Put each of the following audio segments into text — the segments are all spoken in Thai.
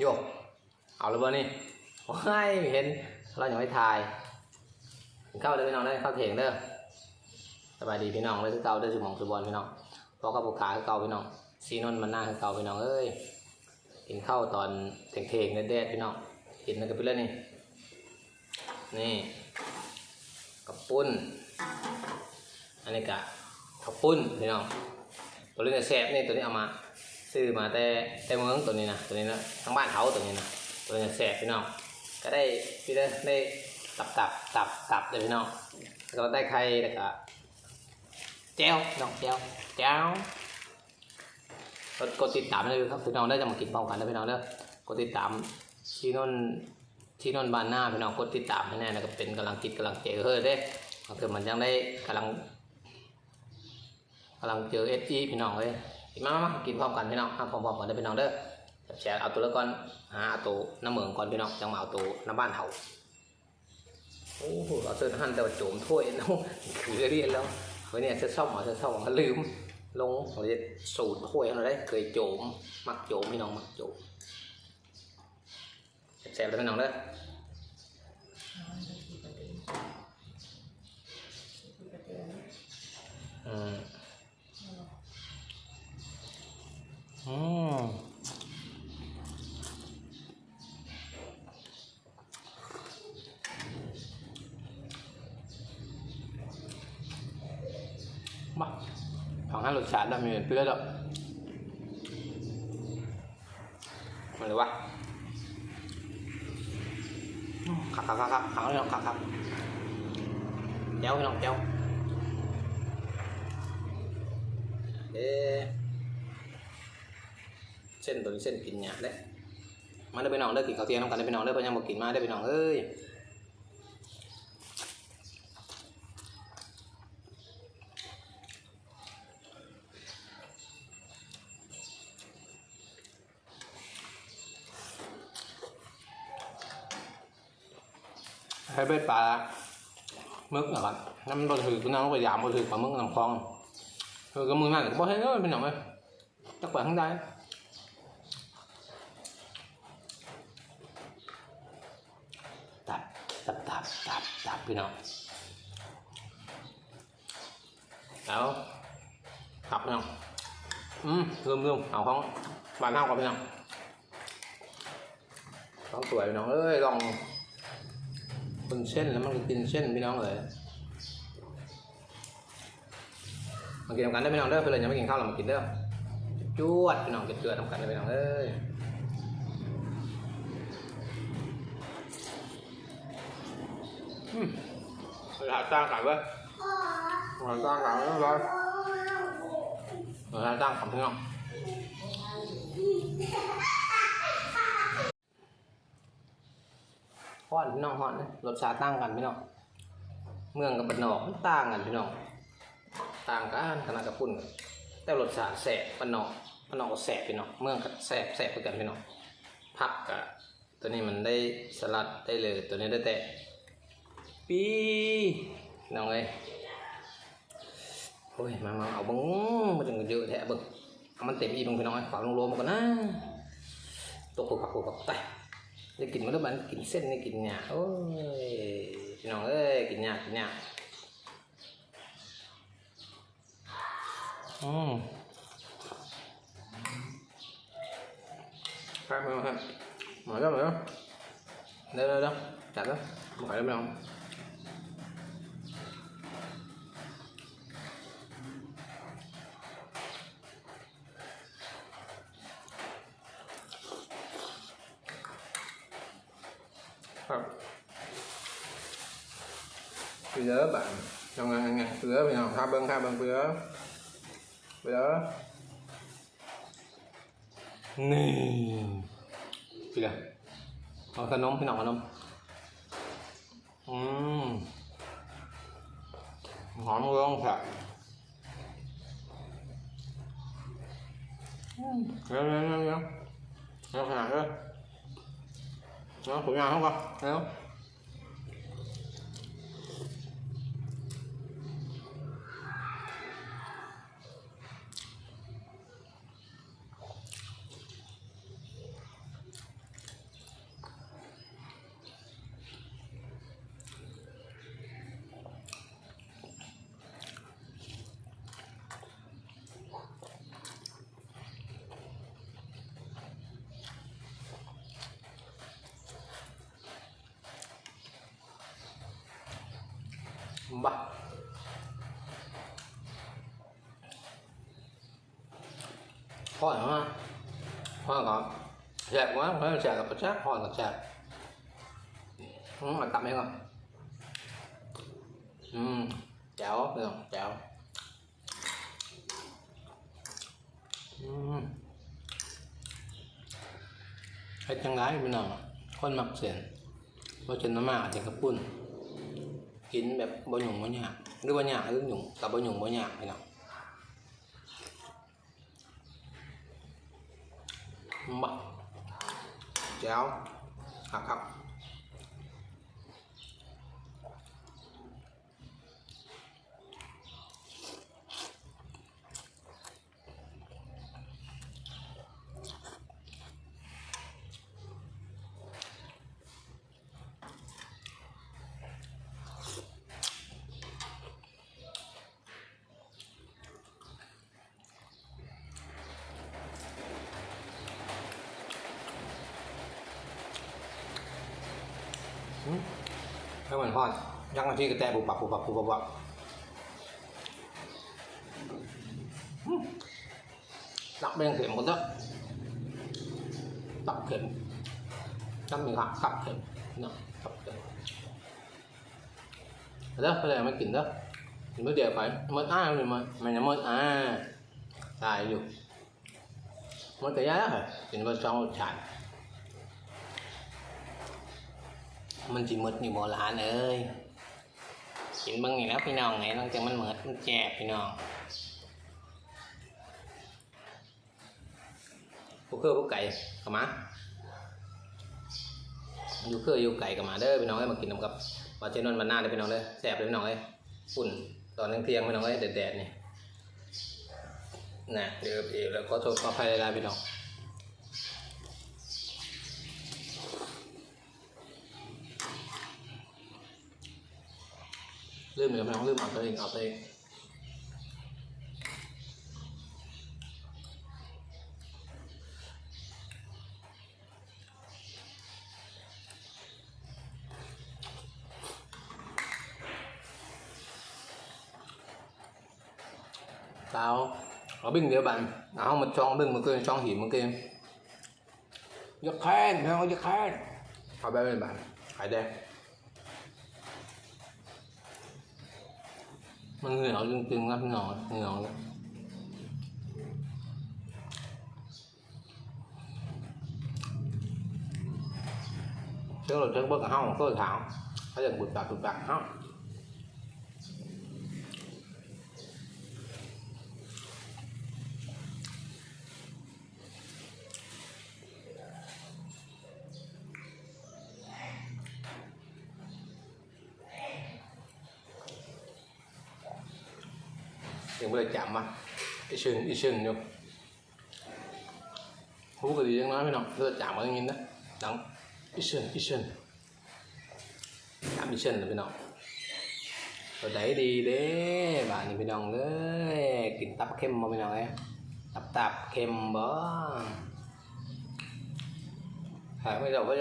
โยก เอาแล้วบ่นี่โอ้ยไม่เห็น เรายังไม่ทายกินข้าเด้อพี่น้องเด้อข้าเถียงเด้อสบายดีพี่น้องเลยคือเก่าเด้อสมองสุบอลพี่น้องพอกับผูขาคือเก่าพี่น้องซีนนมันหน้าคือเก่าพี่น้องเอ้ยกินข้าวตอนเถียงเถียงแดดพี่น้องกินแล้วก็ไปเลยนี่นี่กับปุ้นอันนี้กะข้าวปุ้นพี่น้องตัวนี้เนี่ยแซ่บนี่ตัวนี้เอามา ซื้อมาแต่แต่เมืองตัวนี้นะตัวนี้นะทั้งบ้านเขาตัวนี้นะตัวนี้แซ่บพี่น้องก็ได้พี่ได้ได้ตับตับตับตับเลยพี่น้องแล้วก็ได้ไข่แล้วก็แจ้วน้องแจ้วแจ้วกดติดตามเลยครับพี่น้องได้จะมากินพร้อมกันนะพี่น้องเด้อกดติดตามที่นนที่นนบานหน้าพี่น้องกดติดตามให้แน่นะก็เป็นกำลังจิตกำลังใจเฮ้ยเด้ก็คือมันยังได้กำลังกำลังเจอเอสจีพี่น้องเลย มามามากินพร้อมกันพี่น้องห้ามพร้อมๆกันได้อพี่น้องเด้อแชร์เอาตัวละก่อนหาเอาตัวน้ำเหมืองก่อนพี่น้องจังมาเอาตัวน้ำบ้านเฮาโอ้โหเราเสิร์ฟหันแต่ว่าโจมถ้วยเนาะคือเรียนแล้วเฮ้ยเนี่ยเสื้อซ่อมเหรอเสื้อซ่อมเขาลืม ลงเราจะสูตรถ้วยเขาได้เคยโจม มักโจมพี่น้องมักโจมแชร์ๆเลยพี่น้องเด้ออืม อืมาของห้ารสชาติได้มีเพื่อนหรอกมาเลยวะขับขับขับขับขับพี่น้องขับขับเจ้าพี่น้องเจ้าเอ๊ เส้นตัวนี้เส้นกินเนี่ยเด้มาได้ไปนองได้กินข้าวเที่ยงน้ำกันได้ไปนองได้ไปยังบอกกินมาได้ไปนองเอ้ยให้เป็นปลามึกเหรอครับน้ำมันบดถือคุณน้องไปยามบดถือปลามึกน้ำคลองคือก็มือนั่นก็บอกให้เอ้ยเป็นน้องเอ้ยจักไปข้างใด ตับ ตับตับพี่น้องเอาขับพี่น้องอืมลืมลืมเอาของบานเท่ากับพี่น้องของสวยพี่น้องเอ้ยลองเป็นเส้นแล้วมันก็กินเส้นพี่น้องเลยมากินทำกันได้พี่น้องเด้อเพื่อนยังไม่กินข้าวเรามากินเด้อจวดพี่น้องจวดๆทำกันได้พี่น้องเอ้ย Rồi hạ trang cả với Rồi trang cả với rồi Rồi hạ trang cầm thấy không Hoạn พี่น้อง hoạn đấy รสชาติต่างกันพี่น้อง เมืองกับบ้านนอกมันต่างกันพี่น้อง ต่างกันขนาดกับปุ่นแต่รสชาติแสบบ้านนอกบ้านนอกก็แสบพี่น้อง เมืองก็แสบแสบเหมือนกันพี่น้อง ผักกะตัวนี้มันได้สลัดได้เลย ตัวนี้ได้แต่ ปีน้องเอ้ยโอ้ยมามาเอาบังมาถึงเยอะแท้เบึงเอามันเต็มอีบังพี่น้องเอ้ยฝากลงโลมาก่อนนะตกปักปักปักไปได้กินมาแล้วมันกินเส้นนี่กินหยาโอ้ยพี่น้องเอ้ยกินหยากินหยาอืมครับพี่น้องครับมาแล้วมาแล้วเดี๋ยวเดี๋ยวเดี๋ยวจัดแล้วมาแล้วพี่น้อง ครับ เสือ bạn trong ngày ngày สือพี่น้องครับเบิ้งครับเบิ้งเสือเสือนี่พี่เลยเอาขนมพี่น้อ งขนมอืมหอมเรื่องค่ะเร็วเร็วเร็วเร็วเร็วขนาดเลย nó của nhà không con thấy không ปะพ่อเหรอพ่อก่อนแซ่บ quá phải là xẹp กับ chắc พ่อกับแซ่อืมตับให้ก่อนอืมแจ๋วพี่น้องแจ๋วอืมเฮ็ดจังไรพี่น้องคนมักเสียนบ่เช่นน้ำมาถึงกระปุ่น กินแบบบ่หยุ่งบ่ยาหรือว่าหยาหรือหยุ่งกับบ่หยุ่งบ่ยาพี่น้องบ่แจ๋วครับครับ ให้มันทอดยักษ์นาทีก็แตะปุบปับปุบปับปุบปับตักแบงเข็มหมดแล้วตักเข็มตักมีหักตักเข็มเนาะตักเข็มเด้อไปเลยมากินเด้อกินเมื่อเดียวไปเมื่ออ้าเลยมันมันจะเมื่ออ่าตายอยู่มันก็ยากเหรอกินเมื่อสองรสชาติ มันจิมดอยู่โบราณเอ้ยกินบิ้งนี่แล้วพี่น้องไงนอกจากมันเหมือดมันแจบพี่น้องพวกเครือพวกไก่กับมาอยู่เครืออยู่ไก่กับมาเด้อพี่น้องให้มากินน้ำกับปลาเจนนท์บานหน้าเด้พี่น้องเด้อแซ่บเลยพี่น้องเอ้ยฝุ่นตอนเที่ยงพี่น้องเอ้ยแดดๆนี่น่ะเดี๋ยวเดี๋ยวแล้วก็โทษขออภัยหลายๆพี่น้อง ลืมเดี๋ยวไม่ต้องลืมเอาตัวเองเอาตัวเองเตาเอาบิ่งเดียวบันเอามาช่องบิ่งมันก็ช่องหินมันก็ยกแค้นเขายกแค้นเอาไปเป็นบันหายแด้ นียวจริงๆครับพี่น้องเหนียวเลยเชื่อเราเชื่อเบิกห้องก็ถามเขาจะบุดปากบุดปากห้อง ยังไม่ได้จับมาอีชึงอีชึงอยู่หูก็ดีจังนะพี่น้องเลือดจับมาอย่างนี้นะดังอีชึงอีชึงจับอีชึงนะพี่น้องตัวไหนดีเด้บ้านนี้พี่น้องเอ้ยกินตับเค็มมาพี่น้องเอ้ยตับตับเค็มบ่หายไม่ได้ก็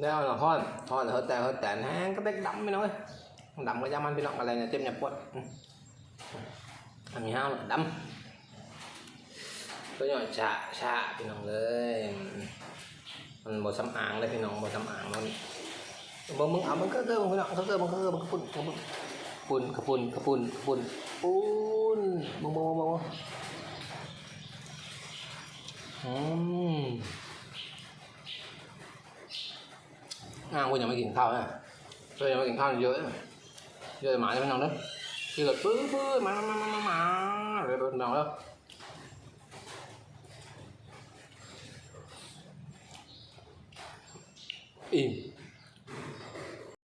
แล้วเราทอดทอดเขาแต่เขาแต่แห้งก็ได้ดำไปหน่อยดำก็จามันไปหน่อยอะไรเนี่ยเต็มเนี่ยปวดอันนี้ห้าวดำก็วหน่อยชะชะพี่น้องเลย มันบดซ้ำอ่างเลยพี่น้องบดซ้ำอ่างมันบ่มึงเอามันก็เกิดมึงก็เกิดมันก็เกิดมันก็เกิดมันปุ่นกระปุ่นกระปุ่นกระปุ่นกระปุ่นปุ่นมึงมึงมึงมึงอืม à quên nhà mới กินข้าวนะเฮ้ยยังไม่กินข้าวเยอะนะเยอะหมาจะไม่นอนด้วยคือแบบฟื้นฟื้นมามามามามาเลยเป็นนอนแล้วอิ่ม